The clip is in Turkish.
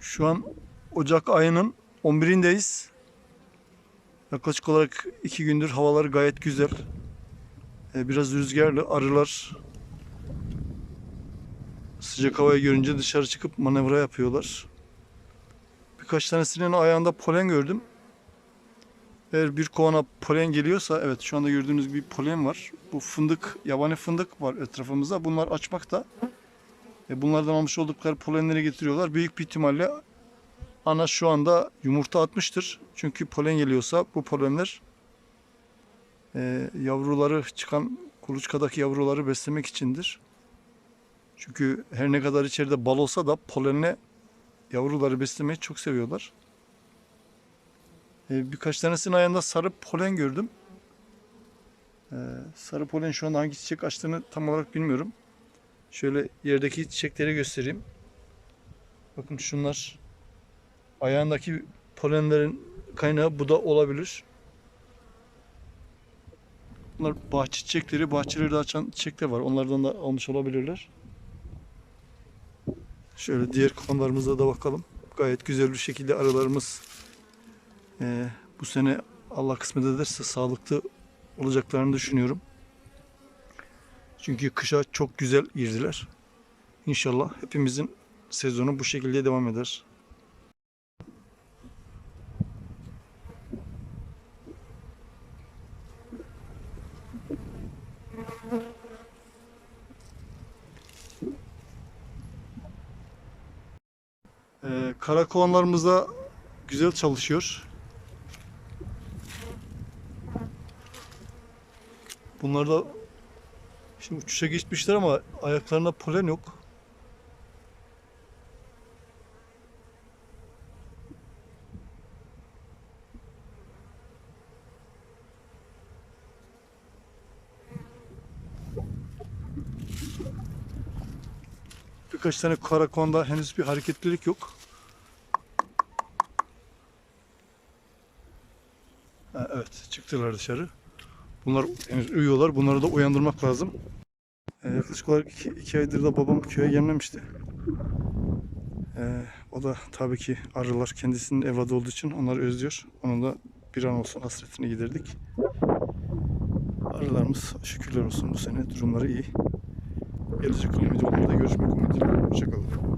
Şu an Ocak ayının 11'indeyiz. Yaklaşık olarak iki gündür havalar gayet güzel. Ee, Biraz rüzgarlı, arılar sıcak havayı görünce dışarı çıkıp manevra yapıyorlar. Birkaç tanesinin ayağında polen gördüm. Eğer bir kovana polen geliyorsa, evet şu anda gördüğünüz gibi polen var. Bu fındık, yabani fındık var etrafımızda. Bunlar açmakta. E bunlardan almış oldukları polenleri getiriyorlar. Büyük bir ihtimalle ana şu anda yumurta atmıştır. Çünkü polen geliyorsa bu polenler e, yavruları çıkan kuluçkadaki yavruları beslemek içindir. Çünkü her ne kadar içeride bal olsa da polenle yavruları beslemeyi çok seviyorlar. E, birkaç tanesinin ayağında sarı polen gördüm. E, sarı polen şu anda hangi çiçek açtığını tam olarak bilmiyorum. Şöyle yerdeki çiçekleri göstereyim. Bakın şunlar ayağındaki polenlerin kaynağı bu da olabilir. Bunlar bahçe çiçekleri, bahçelerde açan çiçekler var. Onlardan da almış olabilirler. Şöyle diğer konularımıza da bakalım. Gayet güzel bir şekilde arılarımız eee, bu sene Allah kısmet ederse sağlıklı olacaklarını düşünüyorum. Çünkü kışa çok güzel girdiler. İnşallah hepimizin sezonu bu şekilde devam eder. Ee, karakovanlarımız da güzel çalışıyor. Bunlar da şimdi uçuşa geçmişler ama ayaklarında polen yok. Birkaç tane karakonda henüz bir hareketlilik yok. Ha, evet çıktılar dışarı. Bunlar henüz uyuyorlar. Bunları da uyandırmak lazım. Ee, yaklaşık olarak iki, iki aydır da babam köye gelmemişti. Ee, o da tabii ki arılar kendisinin evladı olduğu için onları özlüyor. Onun da bir an olsun hasretini giderdik. Arılarımız şükürler olsun bu sene durumları iyi. Gelecek olan videolarda görüşmek umuduyla. Hoşçakalın.